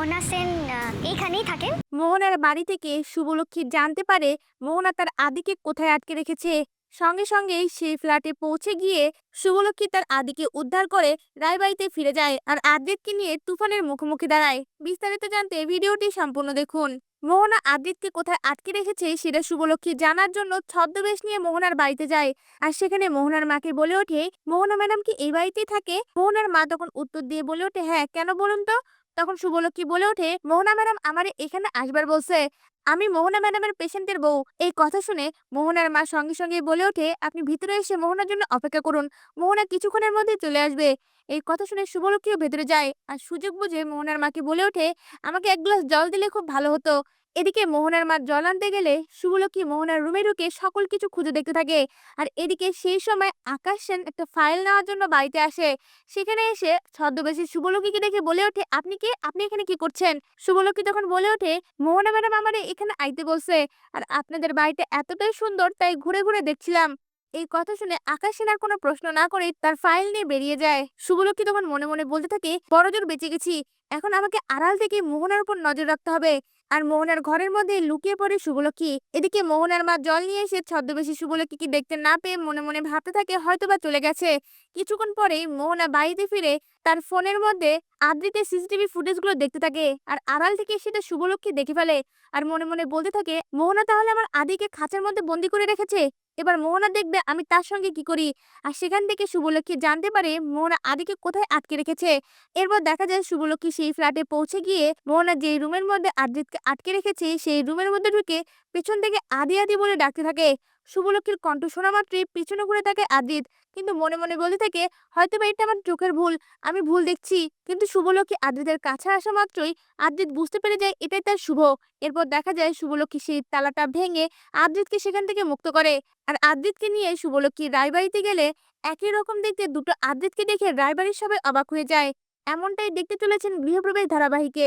মোহনা সেন আহ, এইখানেই থাকেন? মোহনার বাড়ি থেকে শুভলক্ষ্মী জানতে পারে মোহনা তার আদিকে কোথায় আটকে রেখেছে। সঙ্গে সঙ্গেই সেই ফ্ল্যাটে পৌঁছে গিয়ে শুভলক্ষ্মী তার আদিকে উদ্ধার করে রায়বাড়িতে ফিরে যায় আর আদ্রিতকে নিয়ে তুফানের মুখোমুখি দাঁড়ায়। বিস্তারিত জানতে ভিডিওটি সম্পূর্ণ দেখুন। মোহনা আদ্রিতকে কোথায় আটকে রেখেছে সেটা শুভলক্ষ্মী জানার জন্য ছদ্মবেশ নিয়ে মোহনার বাড়িতে যায় আর সেখানে মোহনার মাকে বলে ওঠে মোহনা ম্যাডাম কি এই বাড়িতেই থাকে? মোহনার মা তখন উত্তর দিয়ে বলে ওঠে হ্যাঁ কেন বলুন তো? তখন শুভলক্ষ্মী বলে ওঠে, মোহনা ম্যাডাম আমার এখানে আসবার বলছে। আমি মোহনা ম্যাডামের পেশেন্টের বউ। এই কথা শুনে মোহনার মা সঙ্গে সঙ্গে বলে ওঠে, আপনি ভিতরে এসে মোহনার জন্য অপেক্ষা করুন। মোহনা কিছুক্ষণের মধ্যে চলে আসবে। এই কথা শুনে শুভলক্ষ্মীও ভেতরে যায় আর সুযোগ বুঝে মোহনার মাকে বলে ওঠে, আমাকে এক গ্লাস জল দিলে খুব ভালো হতো। এদিকে মোহনার মা জল আনতে গেলে শুভলক্ষ্মী মোহনার রুমে ঢুকে সকল কিছু খুঁজে দেখতে থাকে আর এদিকে সেই সময় আকাশ সেন একটা ফাইল নেওয়ার জন্য বাড়িতে আসে। সেখানে এসে ছদ্মবেশী শুভলক্ষীকে দেখে বলে ওঠে, আপনি কে? আপনি এখানে কি করছেন? শুভলক্ষী তখন বলে ওঠে, মোহনা ম্যাডাম আমার এখানে আইতে বলছে আর আপনাদের বাড়িটা এতটাই সুন্দর তাই ঘুরে ঘুরে দেখছিলাম। এই কথা শুনে আকাশ সেনার কোনো প্রশ্ন না করে তার ফাইল নিয়ে বেরিয়ে যায়। শুভলক্ষী তখন মনে মনে বলতে থাকে, বড়জোর বেঁচে গেছি। এখন আমাকে আড়াল থেকে মোহনার উপর নজর রাখতে হবে। আর মোহনার ঘরের মধ্যে লুকিয়ে পড়ে শুভলক্ষী। এদিকে মোহনার মা জল নিয়ে এসে ছদ্মবেশী শুভলক্ষীকে দেখতে না পেয়ে মনে মনে ভাবতে থাকে, হয়তোবা চলে গেছে। কিছুক্ষণ পরেই মোহনা বাড়িতে ফিরে তার ফোনের মধ্যে আদ্রিতের সিসিটিভি ফুটেজগুলো দেখতে থাকে। আর আড়াল থেকে সেটা শুভলক্ষী দেখে ফেলে আর মনে মনে বলতে থাকে, মোহনা তাহলে আমার আদিকে খাঁচার মধ্যে বন্দি করে রেখেছে? এবার মোহনা দেখবে আমি তার সঙ্গে কি করি? আর সেখান থেকে শুভলক্ষী জানতে পারে মোহনা আদিকে কোথায় আটকে রেখেছে। এরপর দেখা যায় শুভলক্ষী সেই ফ্ল্যাটে পৌঁছে গিয়ে মোহনা যেই রুমের মধ্যে আদ্রিতকে আটকে রেখেছে, সেই রুমের মধ্যে ঢুকে পেছন থেকে আদি আদি বলে ডাকতে থাকে। শুভলক্ষীর কণ্ঠ শোনা মাত্রই পিছনে ঘুরে থাকে আদ্রিত কিন্তু মনে মনে বলতে থাকে হয়তো বা এটা আমার চোখের ভুল, আমি ভুল দেখছি। কিন্তু শুভলক্ষী আদ্রিতের কাছে আসা মাত্রই আদ্রিত বুঝতে পেরে যায় এটাই তার শুভ। এরপর দেখা যায় শুভলক্ষী সেই তালাটা ভেঙে আদ্রিতকে সেখান থেকে মুক্ত করে। আর আদ্রিতকে নিয়ে শুভলক্ষী রায়বাড়িতে গেলে একই রকম দেখতে দুটো আদ্রিতকে দেখে রায়বাড়ির সবাই অবাক হয়ে যায়। এমনটাই দেখতে চলেছেন গৃহপ্রবেশ ধারাবাহিকে।